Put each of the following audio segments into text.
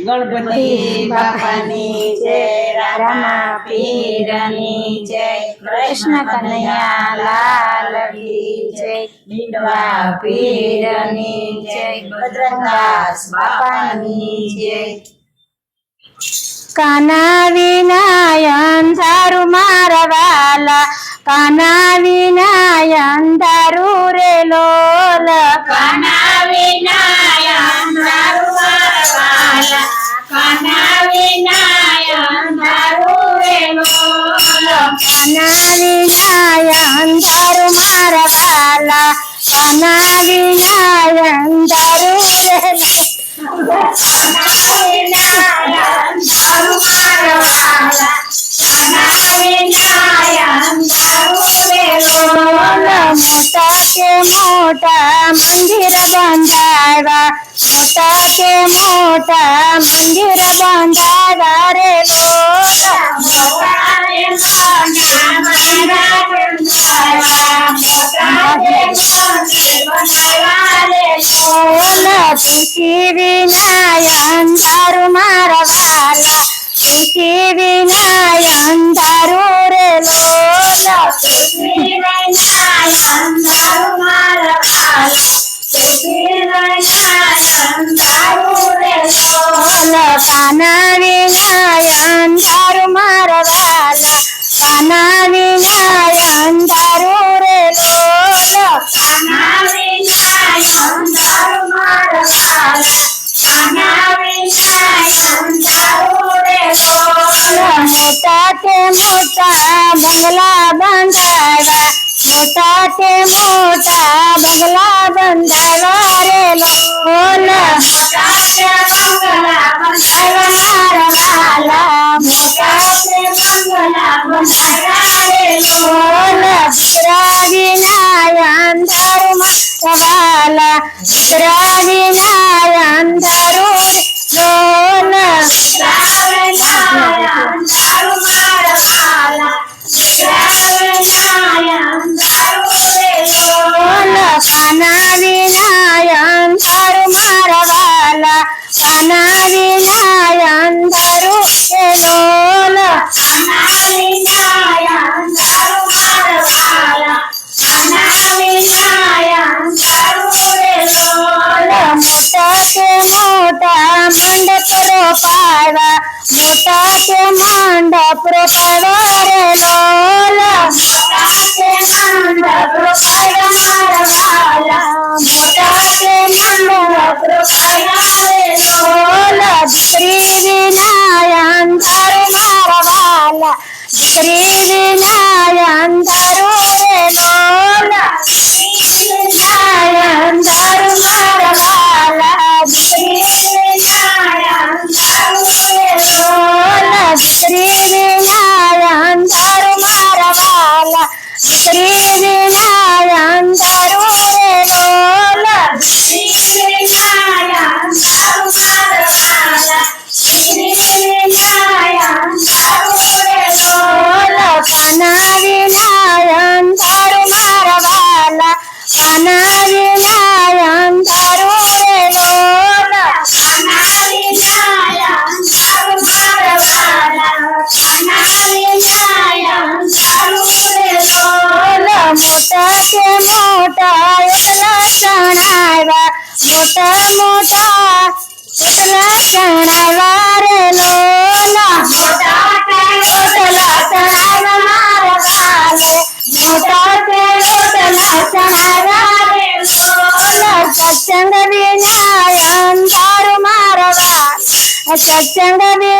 ગણપતિ બાપાની જય રામા પીરની જય, કૃષ્ણ કનૈયા લાલ જય ડીંડવા પીરની જય ભદ્રકાસ બાપાની જય. કાના વિનાયન સારું મારવાલા કાના વિનાયન കമല ಮೊಟಕ್ಕೆ ಮೋಟ ಮಂದಿರ ಬಂದಾರ ಮೊಟಕ್ಕೆ ಮೋಟ ಮಂದಿರ ಬಂದಾರೆ ಲೋಕ ಕಿರಿನಾಯಂದ মোটাতে মোটা বঙ্গলা বান্ধারা মোটাতে মোটা বঙ্গলা বান্ধারা রে লোল মোটাতে বঙ্গলা বান্ধারা মারমালা মোটাতে বঙ্গলা বান্ধারা রে লোল বিরাগিনা ধর্ম সবালা বিরাগিনা propagar el hola. La manda શ્રીનારાયણ તારું રે લોલ શ્રીનારાયણ તારું મારવાલા શ્રીનારાયણ તારું રે લોલ કાના મોટા મોટા પોતલા ચણાવા રે લોલા મોટા પોતલા ચણાવા રે વાલે મોટા પોતલા ચણાવા રે લોલા સત્સંગ વિના અંધારું મારવા સત્સંગ વિના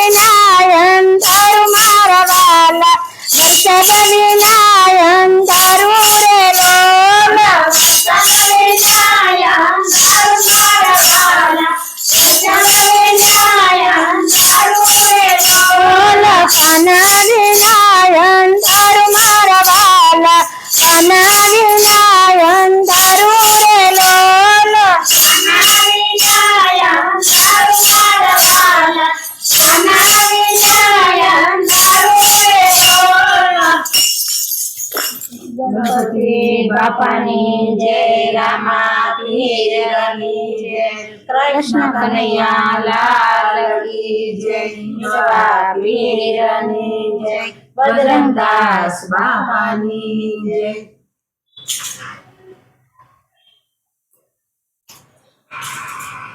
બાપાની જય રામા પીરની જય, કૃષ્ણ કનૈયા, લાલ કી જય પીરની જય બજરંગદાસ બાપાની જય. you